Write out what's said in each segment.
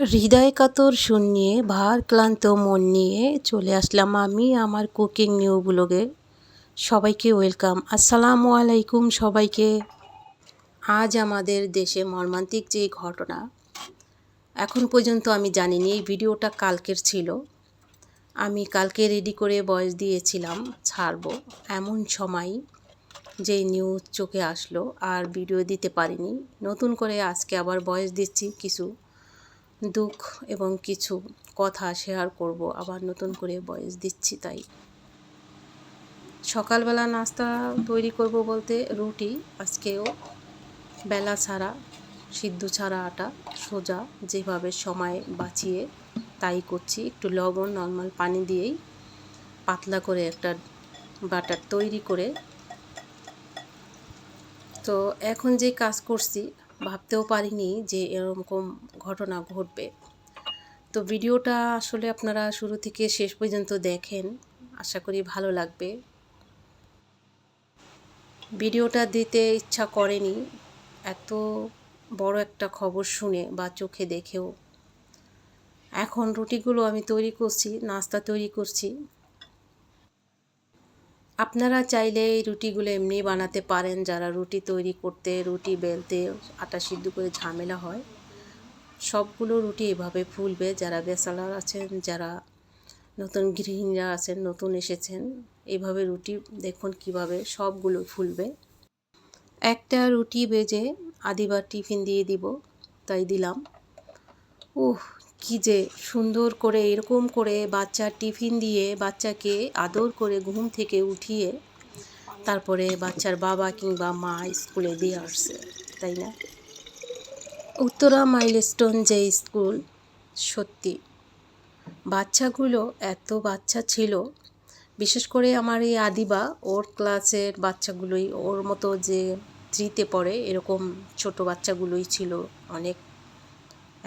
হৃদয় কাতর শূন্যে ভার ক্লান্ত মন নিয়ে চলে আসলাম আমি আমার কুকিং নিউ ব্লগে। সবাইকে ওয়েলকাম। আসসালামু আলাইকুম সবাইকে। আজ আমাদের দেশে মর্মান্তিক যে ঘটনা, এখন পর্যন্ত আমি জানিনি এই ভিডিওটা কালকের ছিল। আমি কালকে রেডি করে বয়স দিয়েছিলাম, ছাড়বো এমন সময় যে নিউজ চোখে আসলো আর ভিডিও দিতে পারিনি। নতুন করে আজকে আবার বয়স দিচ্ছি কিছু দুঃখ এবং কিছু কথা শেয়ার করব। আবার নতুন করে বয়স দিচ্ছি তাই। সকালবেলা নাস্তা তৈরি করব বলতে রুটি, আজকেও বেলা ছাড়া, সিদ্ধ ছাড়া আটা, সোজা যেভাবে সময় বাঁচিয়ে তাই করছি। একটু লবণ নর্মাল পানি দিয়েই পাতলা করে একটা বাটার তৈরি করে। তো এখন যে কাজ করছি ভাবতেও পারিনি যে এরকম ঘটনা ঘটবে। তো ভিডিওটা আসলে আপনারা শুরু থেকে শেষ পর্যন্ত দেখেন। আশা করি ভালো লাগবে। ভিডিওটা দিতে ইচ্ছা করেনি। এত বড় একটা খবর শুনে বা চোখে দেখেও। এখন রুটিগুলো আমি তৈরি করছি, নাস্তা তৈরি করছি। আপনারা চাইলে এই রুটিগুলো এমনি বানাতে পারেন। যারা রুটি তৈরি করতে, রুটি বেলতে আটা সিদ্ধ করে ঝামেলা হয়, সবগুলো রুটি এভাবে ফুলবে। যারা বেসালার আছেন, যারা নতুন গৃহিণীরা আছেন, নতুন এসেছেন এইভাবে রুটি দেখুন কীভাবে সবগুলো ফুলবে। একটা রুটি বেজে আদিবার টিফিন দিয়ে দিব, তাই দিলাম। উহ কি যে সুন্দর করে, এরকম করে বাচ্চার টিফিন দিয়ে বাচ্চাকে আদর করে ঘুম থেকে উঠিয়ে তারপরে বাচ্চার বাবা কিংবা মা স্কুলে দিয়ে আসছে, তাই না? উত্তরা মাইলস্টোন যে স্কুল, সত্যি। বাচ্চাগুলো এত বাচ্চা ছিল, বিশেষ করে আমার এই আদিবা, ওর ক্লাসের বাচ্চাগুলোই, ওর মতো যে থ্রিতে পড়ে, এরকম ছোট বাচ্চাগুলোই ছিল অনেক।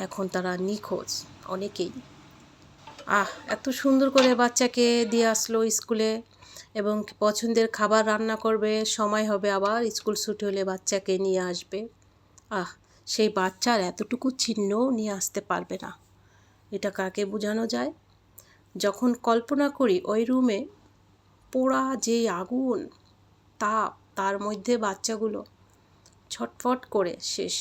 এখন তারা নিখোঁজ, অনেকেই। আহ, এত সুন্দর করে বাচ্চাকে দিয়ে আসলো স্কুলে এবং পছন্দের খাবার রান্না করবে, সময় হবে আবার স্কুল ছুটি হলে বাচ্চাকে নিয়ে আসবে। আহ, সেই বাচ্চার এতটুকু চিহ্নও নিয়ে আসতে পারবে না। এটা কাকে বোঝানো যায়? যখন কল্পনা করি ওই রুমে পোড়া যে আগুন, তাপ, তার মধ্যে বাচ্চাগুলো ছটফট করে শেষ।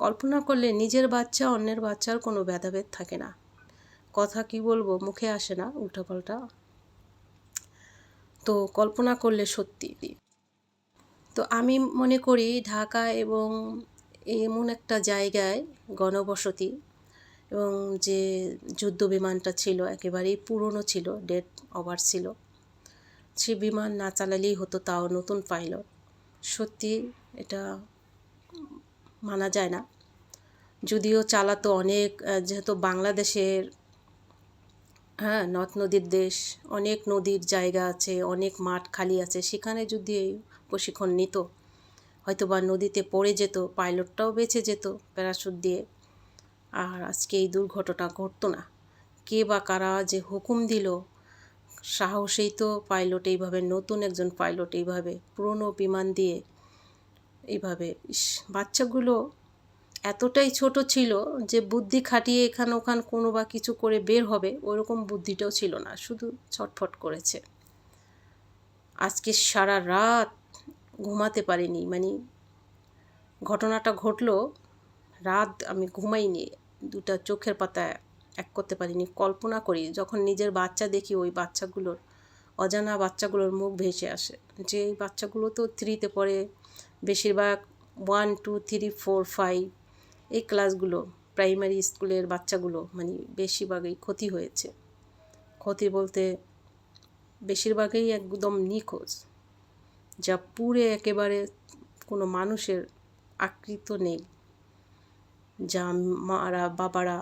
কল্পনা করলে নিজের বাচ্চা অন্যের বাচ্চার কোনো ভেদাভেদ থাকে না। কথা কি বলব? মুখে আসে না উল্টাপাল্টা। তো কল্পনা করলে সত্যি তো আমি মনে করি ঢাকা এবং এমন একটা জায়গায় গণবসতি এবং যে যুদ্ধ বিমানটা ছিল একেবারেই পুরনো ছিল, ডেট ওভার ছিল, সে বিমান না চালালেই হতো তাও নতুন পাইলট। সত্যি এটা মানা যায় না। যদিও চালাতো অনেক যেহেতু বাংলাদেশের হ্যাঁ নদ নদীর দেশ, অনেক নদীর জায়গা আছে, অনেক মাঠ খালি আছে, সেখানে যদি এই প্রশিক্ষণ নিত হয়তো বা নদীতে পড়ে যেত, পাইলটটাও বেঁচে যেত প্যারাশুট দিয়ে। আর আজকে এই দুর্ঘটনা ঘটতো না। কে বা কারা যে হুকুম দিল, সাহসেই তো পাইলট এইভাবে, নতুন একজন পাইলট এইভাবে পুরনো বিমান দিয়ে এইভাবে। বাচ্চাগুলো এতটাই ছোট ছিল যে বুদ্ধি খাটিয়ে এখান ওখান কোনো বা কিছু করে বের হবে, ওরকম বুদ্ধিটাও ছিল না, শুধু ছটফট করেছে। আজকে সারা রাত ঘুমাতে পারিনি মানে ঘটনাটা ঘটলো রাত আমি ঘুমাইনি, দুটা চোখের পাতায় এক করতে পারিনি, কল্পনা করি যখন নিজের বাচ্চা দেখি ওই বাচ্চাগুলোর, অজানা বাচ্চাগুলোর মুখ ভেসে আসে, যে এই বাচ্চাগুলো তো থ্রিতে পড়ে বেশিরভাগ one two three four five এই ক্লাসগুলো প্রাইমারি স্কুলের বাচ্চাগুলো মানে বেশিরভাগই ক্ষতি হয়েছে। ক্ষতি বলতে বেশিরভাগই একদম নিখোঁজ, যা পুরে একেবারে কোনো মানুষের আকৃত নেই, যা মারা, বাবারা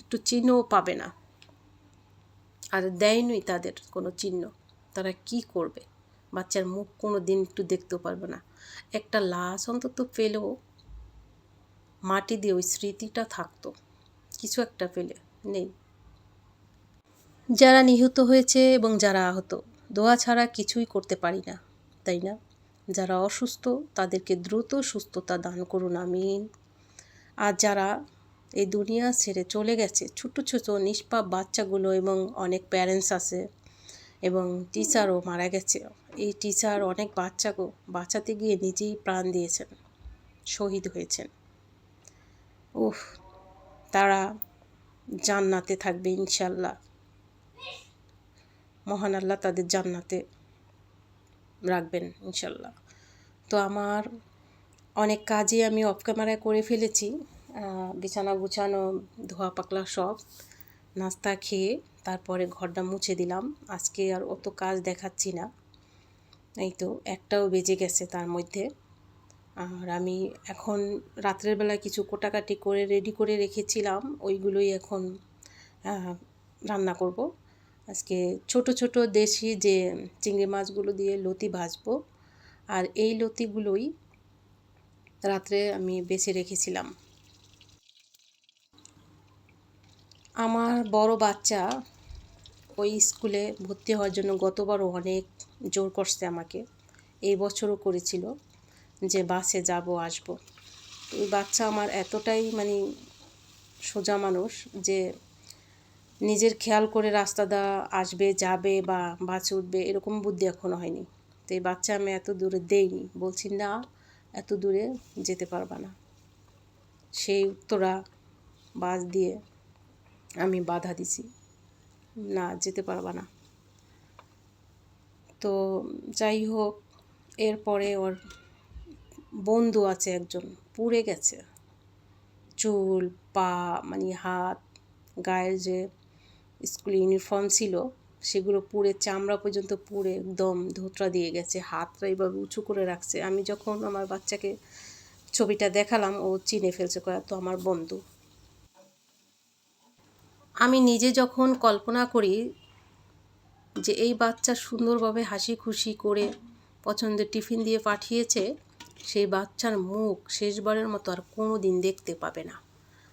একটু চিহ্নও পাবে না। আর দেয়নি তাদের কোনো চিহ্ন, তারা কি করবে? বাচ্চার মুখ কোনো দিন একটু দেখতেও পারবে না। একটা লাশ অন্তত পেলেও মাটি দিয়ে ওই স্মৃতিটা থাকতো। কিছু একটা পেলে, নেই। যারা নিহত হয়েছে এবং যারা আহত, দোয়া ছাড়া কিছুই করতে পারি না, তাই না? যারা অসুস্থ, তাদেরকে দ্রুত সুস্থতা দান করুন, আমিন। আর যারা এই দুনিয়া ছেড়ে চলে গেছে, ছোট ছোট নিষ্পাপ বাচ্চাগুলো এবং অনেক প্যারেন্টস আছে এবং টিচারও মারা গেছে এই টিচার অনেক বাচ্চাকেও বাঁচাতে গিয়ে নিজেই প্রাণ দিয়েছেন, শহীদ হয়েছেন। উফ, তারা জান্নাতে থাকবে ইনশাল্লাহ মহান আল্লাহ তাদের জান্নাতে রাখবেন ইনশাল্লাহ তো আমার অনেক কাজই আমি অফ ক্যামেরায় করে ফেলেছি। বিছানা গুছানো ধোয়া পাকলা সব। নাস্তা খেয়ে তারপরে ঘরটা মুছে দিলাম। আজকে আর অত কাজ দেখাচ্ছি না। এই তো একটাও বেজে গেছে তার মধ্যে। আর আমি এখন রাত্রের বেলায় কিছু কোটাকাটি করে রেডি করে রেখেছিলাম। ওইগুলোই এখন রান্না করব। আজকে ছোট ছোট দেশি যে চিংড়ি মাছগুলো দিয়ে লতি ভাজবো। আর এই লতিগুলোই রাত্রে আমি বেছে রেখেছিলাম। আমার বড় বাচ্চা ওই স্কুলে ভর্তি হওয়ার জন্য গতবারও অনেক জোর করছে আমাকে। এই বছরও করেছিল যে বাসে যাব, আসব। ওই বাচ্চা আমার এতটাই মানে সোজা মানুষ যে নিজের খেয়াল করে রাস্তা দা আসবে, যাবে বা বাসে উঠবে এরকম বুদ্ধি এখনও হয়নি। তো এই বাচ্চা আমি এত দূরে দেইনি। বলছি, না, এত দূরে যেতে পারবা না। সেই উত্তরা বাস দিয়ে আমি বাধা দিছি। না, যেতে পারবা না। তো যাই হোক, এরপরে ওর বন্ধু আছে একজন, পুড়ে গেছে। চুল, পা মানে হাত, গায়ের যে স্কুল ইউনিফর্ম ছিল, সেগুলো পুড়ে, চামড়া পর্যন্ত পুড়ে একদম ধোতরা দিয়ে গেছে। হাতটা এইভাবে উঁচু করে রাখছে। আমি যখন আমার বাচ্চাকে ছবিটা দেখালাম, ও চিনে ফেলছে কয়া তো আমার বন্ধু। আমি নিজে যখন কল্পনা করি যে এই বাচ্চা সুন্দরভাবে হাসি খুশি করে পছন্দের টিফিন দিয়ে পাঠিয়েছে, সেই বাচ্চার মুখ শেষবারের মতো আর কোনো দিন দেখতে পাবে না।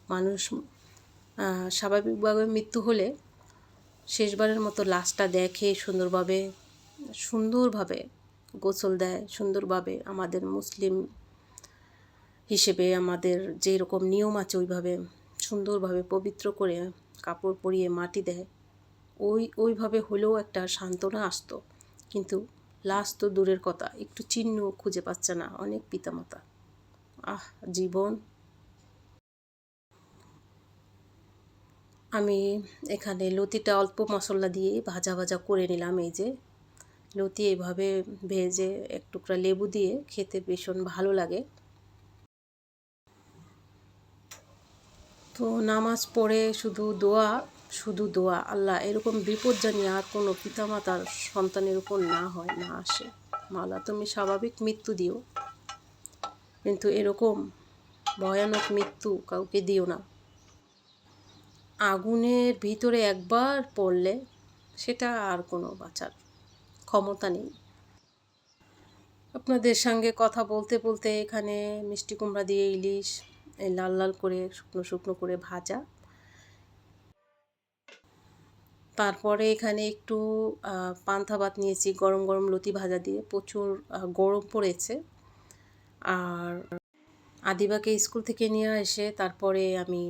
মানুষ স্বাভাবিকভাবে মৃত্যু হলে শেষবারের মতো লাশটা দেখে, সুন্দরভাবে সুন্দরভাবে গোসল দেয়, সুন্দরভাবে আমাদের মুসলিম হিসেবে আমাদের যে রকম নিয়ম আছে, ওইভাবে সুন্দরভাবে পবিত্র করে কাপড় পরিয়ে মাটি দেয়। ওই, ওইভাবে হলেও একটা সান্ত্বনা আসতো। কিন্তু লাশ তো দূরের কথা, একটু চিহ্ন খুঁজে পাচ্ছে না অনেক পিতামাতা। আহ, জীবন। আমি এখানে লতিটা অল্প মশলা দিয়ে ভাজা ভাজা করে নিলাম এই যে। লতি এইভাবে ভেজে এক টুকরা লেবু দিয়ে খেতে ভীষণ ভালো লাগে। তো নামাজ পড়ে শুধু দোয়া শুধু দোয়া। আল্লাহ এরকম বিপদ জানি আর কোনো পিতামাতার সন্তানের উপর না হয়, না আসে। মালা তুমি স্বাভাবিক মৃত্যু দিও। কিন্তু এরকম ভয়ানক মৃত্যু কাউকে দিও না। আগুনের ভিতরে একবার পড়লে সেটা আর কোনো বাঁচার ক্ষমতা নেই। আপনাদের সঙ্গে কথা বলতে বলতে এখানে মিষ্টি কুমড়া দিয়ে ইলিশ লাল লাল করে শুকনো শুকনো করে ভাজা। তারপরে এখানে একটু পান্থা ভাত নিয়েছি, গরম গরম লতি ভাজা দিয়ে। প্রচুর গরম পড়েছে। আর আদিবাকে স্কুল থেকে নিয়ে এসে তারপরে আমি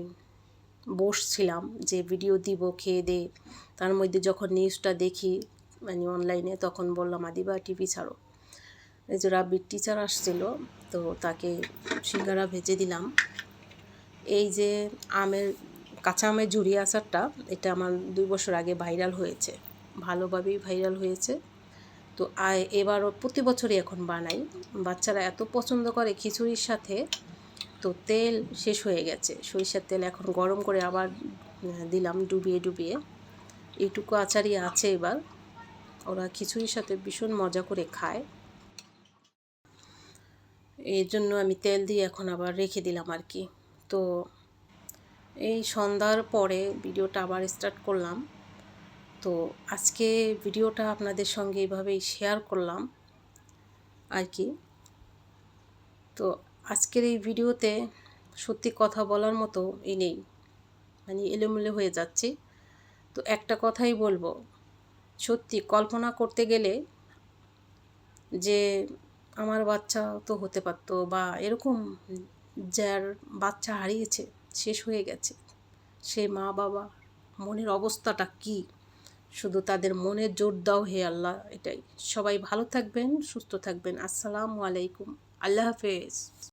বসছিলাম যে ভিডিও দিব, খেয়ে দে। তার মধ্যে যখন নিউজটা দেখি মানে অনলাইনে তখন বললাম, আদিবা টিভি ছাড়ো। এই যে রাব্বির টিচার আসছিল, তো তাকে সিঙ্গারা ভেজে দিলাম। এই যে আমের, কাঁচা আমের ঝুড়ি আচারটা, এটা আমার দুই বছর আগে ভাইরাল হয়েছে। ভালোভাবেই ভাইরাল হয়েছে। তো এবারও প্রতি বছরই এখন বানাই। বাচ্চারা এত পছন্দ করে খিচুড়ির সাথে, তো তেল শেষ হয়ে গেছে। সরিষার তেল এখন গরম করে আবার দিলাম ডুবিয়ে ডুবিয়ে। এইটুকু আচারই আছে এবার। ওরা খিচুড়ির সাথে ভীষণ মজা করে খায়। এর জন্য আমি তেল দিয়ে এখন আবার রেখে দিলাম আর কি। তো এই সন্ধ্যার পরে ভিডিওটা আবার স্টার্ট করলাম। তো আজকে ভিডিওটা আপনাদের সঙ্গে এইভাবেই শেয়ার করলাম আর কি। তো আজকের এই ভিডিওতে সত্যি কথা বলার মতো এই নেই। মানে এলোমেলো হয়ে যাচ্ছি। তো একটা কথাই বলব, সত্যি কল্পনা করতে গেলে যে আমার বাচ্চা তো হতে পারতো বা এরকম যার বাচ্চা হারিয়েছে, শেষ হয়ে গেছে, সে মা বাবা মনের অবস্থাটা কি? শুধু তাদের মনে জোর দাও হে আল্লাহ, এটাই। সবাই ভালো থাকবেন, সুস্থ থাকবেন। আসসালামু আলাইকুম। আল্লাহ হাফেজ।